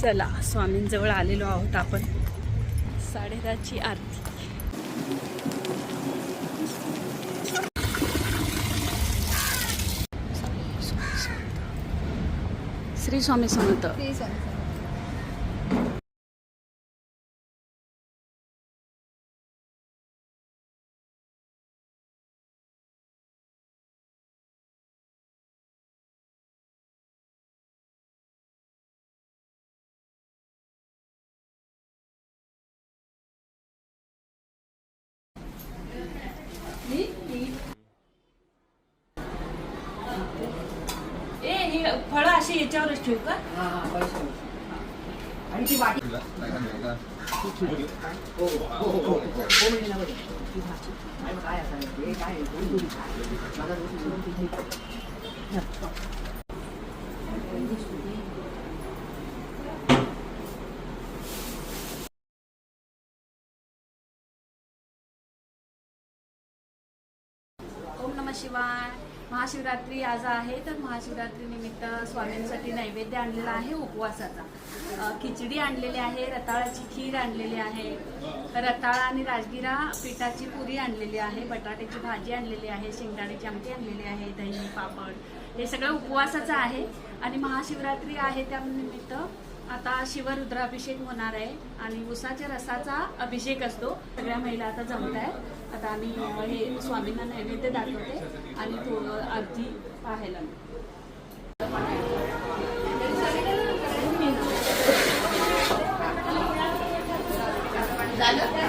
चला स्वामींजवळ आलेलो आहोत आपण. साडेदहाची आरती. श्री स्वामी समर्थ. ती याच्यावरच ठेवू का आणि ती वाटी काय ओम नम शिवाय महाशिवरात्री आज आहे तर महाशिवरात्रीनिमित्त स्वामींसाठी नैवेद्य आणलेला आहे उपवासाचा. खिचडी आणलेली आहे रताळाची खीर आणलेली आहे रताळा आणि राजगिरा पिठाची पुरी आणलेली आहे बटाट्याची भाजी आणलेली आहे शेंगदाण्याची आमटी आणलेली आहे दही पापड हे सगळं उपवासाचं आहे. आणि महाशिवरात्री आहे त्यानिमित्त आता शिवरुद्राभिषेक होणार आहे आणि उसाच्या रसाचा अभिषेक असतो. सगळ्या महिला आता जमत आहेत. आता आम्ही हे स्वामींना नैवेद्य दाखवते आणि थोडं आरती पाहायला झालं?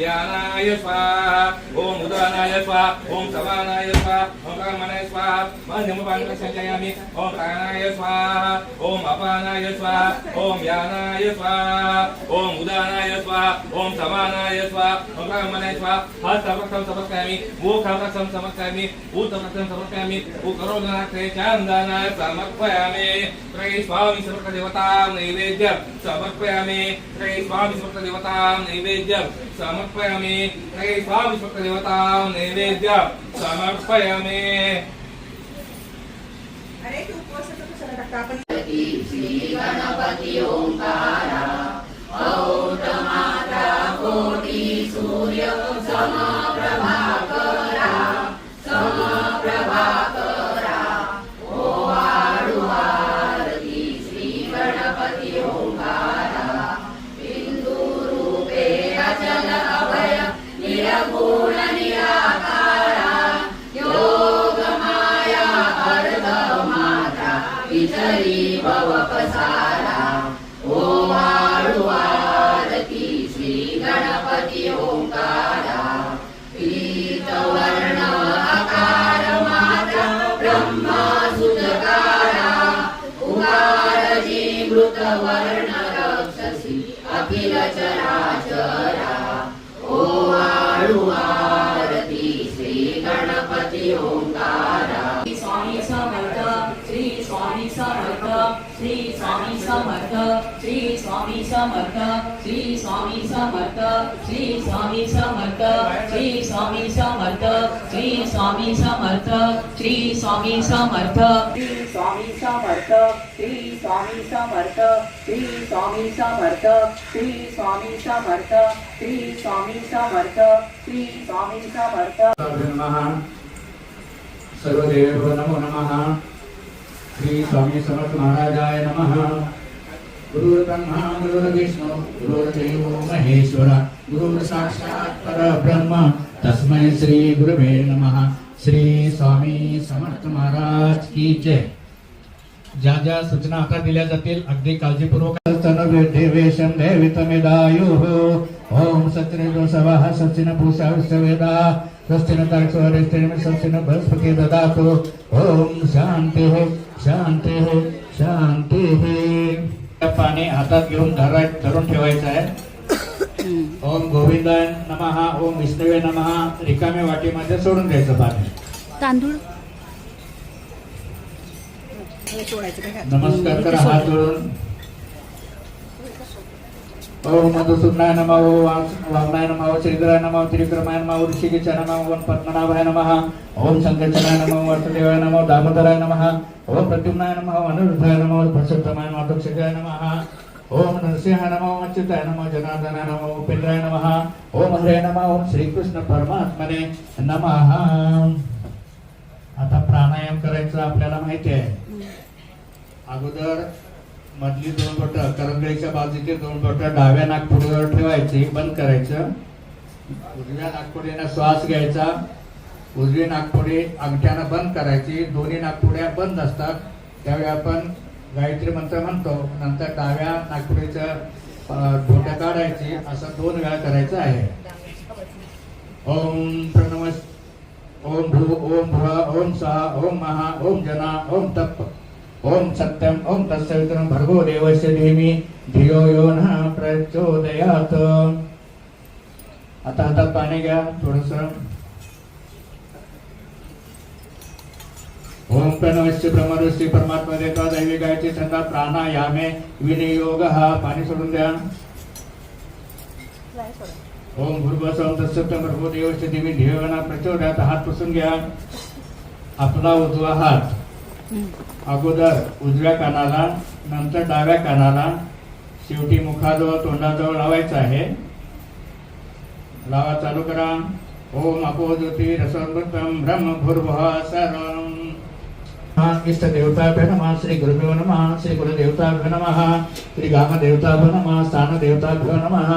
ధ్యానాయ స్వాహ ఓం ఉదానాయ స్వాహ ఓం సవానాయ స్వాహ ఓం కర్మణాయ స్వాహ मध्यमपाणिक सञ्चयामि ॐ प्राणाय स्वाहा ॐ अपानाय स्वाहा ॐ यानाय स्वाहा ॐ उदानाय स्वाहा ॐ समानाय स्वाहा ॐ ब्राह्मणाय स्वाहा हस्तवृक्षं समर्पयामि मुखवृक्षं समर्पयामि ऊतवृक्षं समर्पयामि उकरोदनाक्षे चान्दानाय समर्पयामि त्रयी स्वामि समर्पदेवतां नैवेद्यं समर्पयामि त्रयी स्वामि समर्पदेवतां नैवेद्यं समर्पयामि त्रयी स्वामि समर्पदेवतां नैवेद्यं समर्पयामि अरे तू उपवासाचं कशाला टाकता आपण. गणपती ओंकारा औट माता कोटी सूर्य समा स्वामी समर्थ श्री स्वामी समर्थ श्री स्वामी समर्थ श्री स्वामी समर्थ श्री स्वामी समर्थ श्री स्वामी समर्थ श्री स्वामी समर्थ श्री स्वामी समर्थ। श्री स्वामी समर्थ. श्री स्वामी समर्थ श्री स्वामी समर्थ श्री स्वामी समर्थ श्री स्वामी समर्थ श्री स्वामी समर्थ श्री स्वामी समर्थ. नमः. सर्वदेव नमो नमः. श्री स्वामी समर्थ महाराजाय नमः. गुरुर्ब्रह्मा गुरुर्विष्णु गुरुर्देवो महेश्वर गुरुर् साक्षात् परब्रह्म. तस्मै श्री गुरुवे नमः। श्री स्वामी समर्थ महाराज की जय। ज्या ज्या सूचना आता दिल्या जातील अगदी काळजीपूर्वक. ओम सत्रेजो सवाः सचिन पूषा विश्ववेदा स्वस्तिन ताक्षरिष्टिन स्वस्तिन बृहस्पति ददातु। ओम शांती शांती शांती पाणी हातात घेऊन धरा धरून ठेवायचं आहे. ओम गोविंदाय नमः ओम विष्णवे नमः. रिकाम्या वाटीमध्ये सोडून द्यायचं पाणी. तांदूळ? नमस्कार करा हात जोडून. ओम मधुसूदनाय नमः ओम वास- वामनाय नमः श्रीधराय नमः ओम त्रिविक्रमाय नमः ओम ऋषिकेशाय नमः ओम पद्मनाभाय नमः ओम संकर्षणाय नमः वासुदेवाय नमः दामोदराय नमः ओम प्रद्युम्नाय नमः अनिरुद्धाय नमः पुरुषोत्तमाय नमः दक्षिणाय नमः ओम नरसिंह नमः ओम अच्युताय नमः जनार्दनाय नमः ओम उपेंद्राय नमः। ओम हरे नमः ओम श्रीकृष्ण परमात्मने नमः। आता प्राणायाम करायचं आपल्याला माहिती आहे. अगोदर मधली दोन बोट करंगळीच्या बाजूचे दोन बोट डाव्या नागपुडीवर ठेवायची बंद करायचं. उजव्या नागपुडीनं श्वास घ्यायचा. उजवी नागपुडी अंगठ्यानं बंद करायची. दोन्ही नागपुड्या बंद असतात. त्यावेळी आपण गायत्री मंत्र म्हणतो नंतर डाव्या नागपुडीचं घोट्या काढायची असं दोन वेळा करायचं आहे. ओम प्रणव ओम भू ओम भुव ओम सहा ओम महा ओम जना ओम तप ओम सत्यम ओम तत्सवित्रम भर्गो देवस्य धीमी धियो यो न प्रचोदयात. आता हातात पाणी घ्या थोडस. ओम प्रणवस्य ब्रह्मऋषी परमात्मा देता दैवी गायची छंदा प्राणायामे विनियोग हा पाणी सोडून द्या ओम भूर्भुवस्व ओम तत्सत्यम भर्गो देवस्य धीमी धियो यो न प्रचोदयात हात पुसून घ्या आपला उजवा हात अगोदर उजव्या कानाला नंतर डाव्या कानाला शेवटी मुखाजवळ तोंडाजवळ लावायचं आहे। लावा चालू करा। ओम अपो ज्योती रसोन्मृतम ब्रह्म भूर्भुव सर्वम। इष्ट देवताभ्य नमः श्री गुरुभ्यो नमः श्री गुरुदेवताभ्यो नमः श्री गाम देवताभ्यो नमः स्थान देवताभ्यो नमः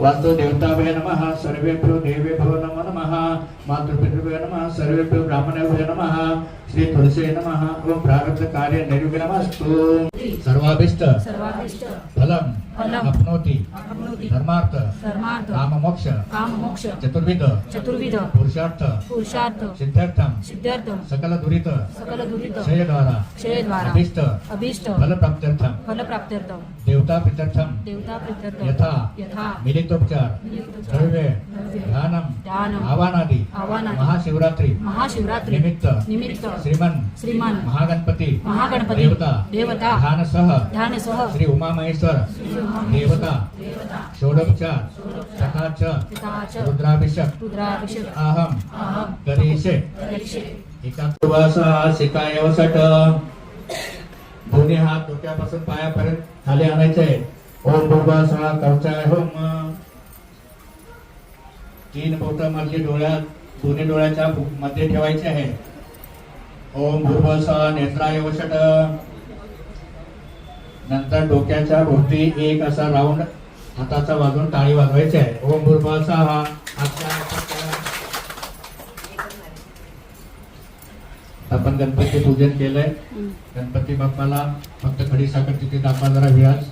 वास्तु देवताभ्य नमः सर्वेभ्यो देवेभ्यो नमो नमः मातृपितृभ्यो नमः सर्वेभ्यो ब्राह्मणेभ्यो नमः श्री तुलसे नमः ओम प्रारब्ध कार्य अपनोति धर्मार्थ। धर्मार्थ। काम मोक्ष काम मोक्ष चतुर्विध। चतुर्विध। पुरुषार्थ। पुरुषार्थ। सिद्धार्थम सिद्धार्थ सकल दुरित सकल दुरित क्षयद्वारा। क्षयद्वारा। अभिष्ट। अभीष्ट। फलप्राप्त्यर्थम। फलप्राप्त्यर्थ देवता पितर्थम देवता प्रीत्यर्थ यथा। यथा मिलितोपचार द्रव्य। आवानादि महाशिवरात्रि महाशिवरात्री निमित्त निमित्त श्रीमन श्रीमान महागणपती महागणपती देवता देवता ध्यानसह ध्यानसह श्री उमा महेश्वर देवता षोडोपचार तथा च पिता च रुद्राभिषेक रुद्राभिषेक अहम करिष्ये। एकांतवासा शिकायवसट दोन्ही हात डोक्यापासून पायापर्यंत खाली आणायचे. ओम कवचाय होम. तीन बोट मधली डोळ्या दोन्ही डोळ्याच्या मध्ये ठेवायचे आहे. ओम भूर्भासा नेत्राय वसट नंतर डोक्याच्या भोवती एक असा राऊंड हाताचा वाजून टाळी वाजवायची आहे. ओम भूर्भासा हा आपण गणपती पूजन केलंय. गणपती बाप्पाला फक्त खडी साखर तिथे दाखवा जरा व्याज.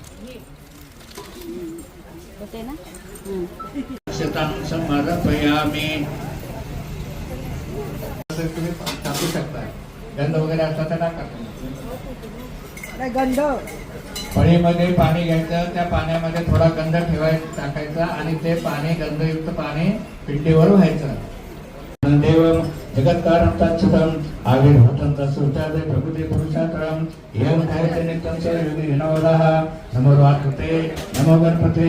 होते ना? अक्षतां समर्पयामी तुम्ही टाकू शकता गंध. वगैरे असला तर टाका गंध फळीमध्ये पाणी घ्यायचं त्या पाण्यामध्ये थोडा गंध ठेवायचा टाकायचा आणि ते पाणी गंधयुक्त पाणी पिंडीवर व्हायचं. దేవం జగత్కారం తచ్చితం ఆవిర్భూతం తత్సుచాదే ప్రకృతి పురుషాకరం ఏం కార్యనిత్యం చేయుది వినోద. నమో రాకృతే నమో గణపతే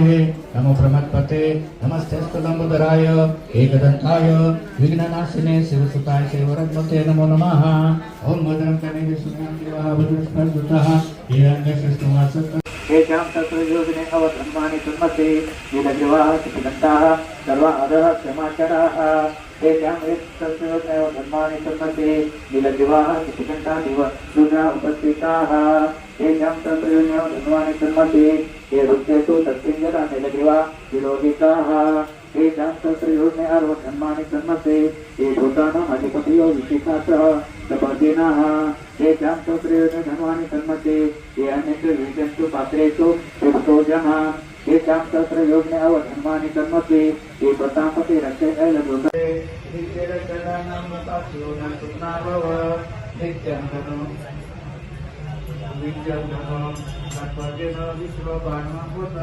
నమో ప్రమత్పతే నమస్తే స్థలంబుధరాయ ఏకదంతాయ విఘ్ననాశినే శివసుతాయ శివరత్మతే నమో నమ. ఓం మదనం కణి విష్ణు దేవ భద్రస్పర్శుత ఈ రంగ కృష్ణ तेषां तत्र अवधर्माणि सुन्मते नीलग्रीवाः सुखदन्ताः सर्वा अधः क्षमाचराः तेषां तत्र अवधर्माणि सुन्मते नीलग्रीवाः सुखदन्ता दिव सूर्या उपस्थिताः। तेषां तत्र अवधर्माणि सुन्मते ये वृत्तेषु तस्मिञ्जरा नीलग्रीवा विरोधिताः। हे तत्र योजने अवधर्माणि कुर्मते हे भूतानाम अधिपतयो विशेषात सपदिनः हे तत्र योजने धर्माणि कुर्मते हे अन्यत्र विजंतु पात्रेषु तृप्तो जनः तेषां तत्र योजने अवधर्माणि कर्मते हे प्रतापते रक्षे ऐलभूते नित्यं धनो नित्यं धनो विश्वबाणवत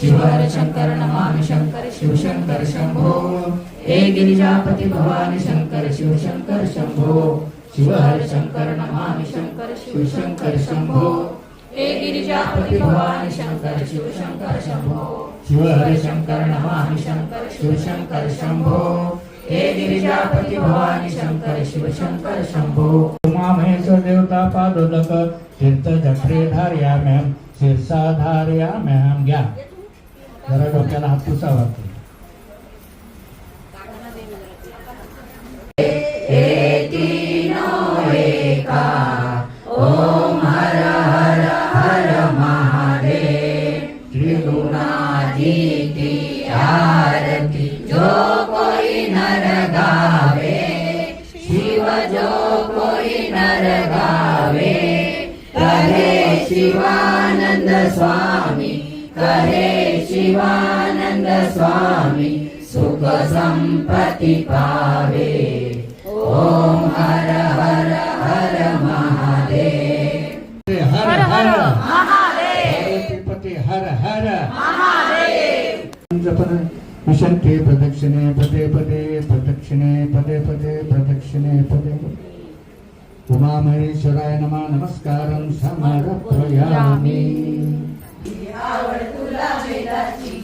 शिव हर शंकर नमामि शंकर शिव शंकर शंभो। हे गिरिजापति भवानी शंकर शिव शंकर शंभो। शिव हर शंकर नमामि शंकर शिव शंकर शंभो। हे गिरिजापति भवानी शंकर शिव शंकर शंभो। शिव हर शंकर नमामि शंकर शिव शंकर शंभो। हे गिरिजापति भवानी शंकर शिव शंकर शंभो। उमा महेश देवता पादोदक तीर्थ जठरे धार्याम्याम शिरसा धार्याम्याम घ्या जरा डोक्याला हात पुसावा. त्रिगुणाजीति आरती जो कोई नर गावे शिव जो कोई नर गावे कहे शिवानंद स्वामी कहे शिवानंद स्वामी सुख संपत्ति पावे। ओम हर हर हर महादेव। हर हर महादेव। हर हर जपन विशंते प्रदक्षिणे पदे पदे प्रदक्षिणे पदे पदे प्रदक्षिणे पदे। उमामहेश्वराय नमः। नमस्कारं समर्पयामि आवड तुला ती